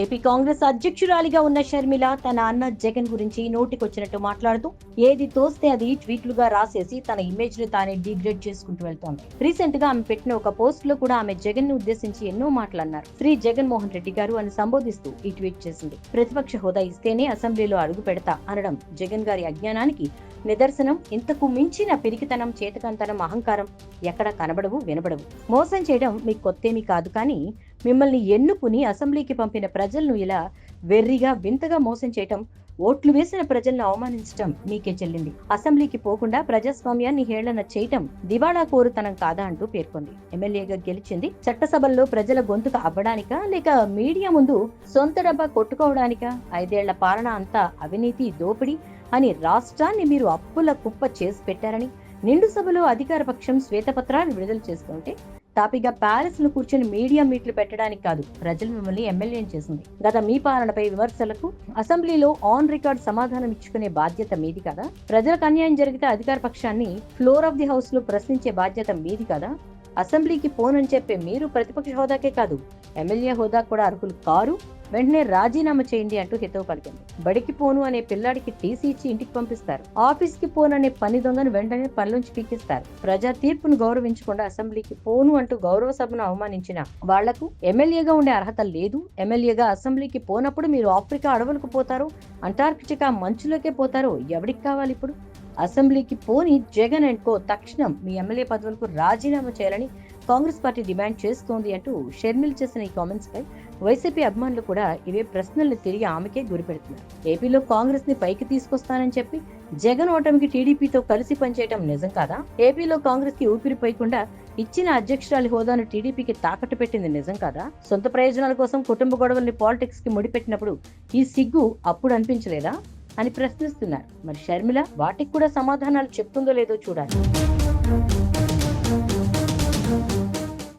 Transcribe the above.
AP Congress అధ్యక్షురాలిగా ఉన్న షర్మిల తన అన్న జగన్ గురించి నోటికొచ్చినట్టు మాట్లాడుతూ ఏది తోస్తే అది ట్వీట్లుగా రాసేసి తన ఇమేజ్ను తానే డిగ్రేడ్ చేసుకుంటూ వెళ్తోంది. రీసెంట్గా ఆమె పెట్టిన ఒక పోస్ట్లో కూడా ఆమె జగన్ను ఉద్దేశించి ఎన్నో మాటలు అన్నారు శ్రీ జగన్మోహన్ రెడ్డి గారు అని సంబోధిస్తూ ఈ ట్వీట్ చేసింది. ప్రతిపక్ష హోదా ఇస్తేనే అసెంబ్లీలో అడుగు పెడతా అనడం జగన్ గారి అజ్ఞానానికి నిదర్శనం. ఇంతకు మించిన పిరికితనం చేతకంతనం అహంకారం ఎక్కడ కనబడవు వినబడవు. మోసం చేయడం మీకు కొత్తేమీ కాదు కానీ మిమ్మల్ని ఎన్నుకుని అసెంబ్లీకి పంపిన ప్రజలను ఇలా వెర్రిగా వింతగా మోసం చేయటం ఓట్లు వేసిన ప్రజలను అవమానించటం మీకే చెల్లింది. అసెంబ్లీకి పోకుండా ప్రజాస్వామ్యాన్ని హేళన చేయటం దివాళా కోరుతనం కాదా అంటూ పేర్కొంది. ఎమ్మెల్యేగా గెలిచింది చట్టసభల్లో ప్రజల గొంతుక అవ్వడానికా లేక మీడియా ముందు సొంత డబ్బా కొట్టుకోవడానికా? ఐదేళ్ళ పాలన అంతా అవినీతి దోపిడీ అని రాష్ట్రాన్ని మీరు అప్పుల కుప్ప చేసి పెట్టారని నిండు సభలో అధికార పక్షం శ్వేతపత్రాలు విడుదల చేసుకుంటే తాపిగా ప్యాలెస్ను కూర్చొని మీడియా మీట్లు పెట్టడానికి కాదు ప్రజలు మిమ్మల్ని ఎమ్మెల్యేని చేసింది. గత మీ పాలనపై విమర్శలకు అసెంబ్లీలో ఆన్ రికార్డ్ సమాధానం ఇచ్చుకునే బాధ్యత మీది కదా? ప్రజలకు అన్యాయం జరిగితే అధికార పక్షాన్ని ఫ్లోర్ ఆఫ్ ది హౌస్లో ప్రశ్నించే బాధ్యత మీది కదా? అసెంబ్లీకి పోనని చెప్పే మీరు ప్రతిపక్ష హోదాకే కాదు ఎమ్మెల్యే హోదా కూడా అర్హులు కారు. వెంటనే రాజీనామా చేయండి అంటూ హితవు పలికింది. బడికి పోను అనే పిల్లాడికి టీసీ ఇచ్చి ఇంటికి పంపిస్తారు. ఆఫీస్కి పోను అనే పని దొంగను వెంటనే పనిలోంచి పీకిస్తారు. ప్రజా తీర్పును గౌరవించకుండా అసెంబ్లీకి పోను అంటూ గౌరవ సభను అవమానించిన వాళ్ళకు ఎమ్మెల్యేగా ఉండే అర్హత లేదు. ఎమ్మెల్యేగా అసెంబ్లీకి పోనప్పుడు మీరు ఆఫ్రికా అడవులకు పోతారు అంటార్కిటికా మంచులోకే పోతారు. ఎవరికి కావాలి ఇప్పుడు? అసెంబ్లీకి పోని జగన్ అండ్ కో తక్షణం మీ ఎమ్మెల్యే పదవులకు రాజీనామా చేయాలని కాంగ్రెస్ పార్టీ డిమాండ్ చేస్తోంది అంటూ షర్మిల్ చేసిన ఈ కామెంట్స్ పై వైసీపీ అభిమానులు కూడా ఇవే ప్రశ్నల్ని తిరిగి ఆమెకే గురిపెడుతున్నారు. ఏపీలో కాంగ్రెస్ని పైకి తీసుకొస్తానని చెప్పి జగన్ ఓటమికి టీడీపీతో కలిసి పనిచేయడం నిజం కాదా? ఏపీలో కాంగ్రెస్కి ఊపిరి పోయకుండా ఇచ్చిన అధ్యక్షురాలి హోదాను టీడీపీకి తాకట్టు పెట్టింది నిజం కాదా? సొంత ప్రయోజనాల కోసం కుటుంబ గొడవల్ని పాలిటిక్స్కి ముడిపెట్టినప్పుడు ఈ సిగ్గు అప్పుడు అనిపించలేదా? అని ప్రశ్నిస్తున్నారు. మరి షర్మిల వాటికి కూడా సమాధానాలు చెప్తుందో లేదో చూడాలి.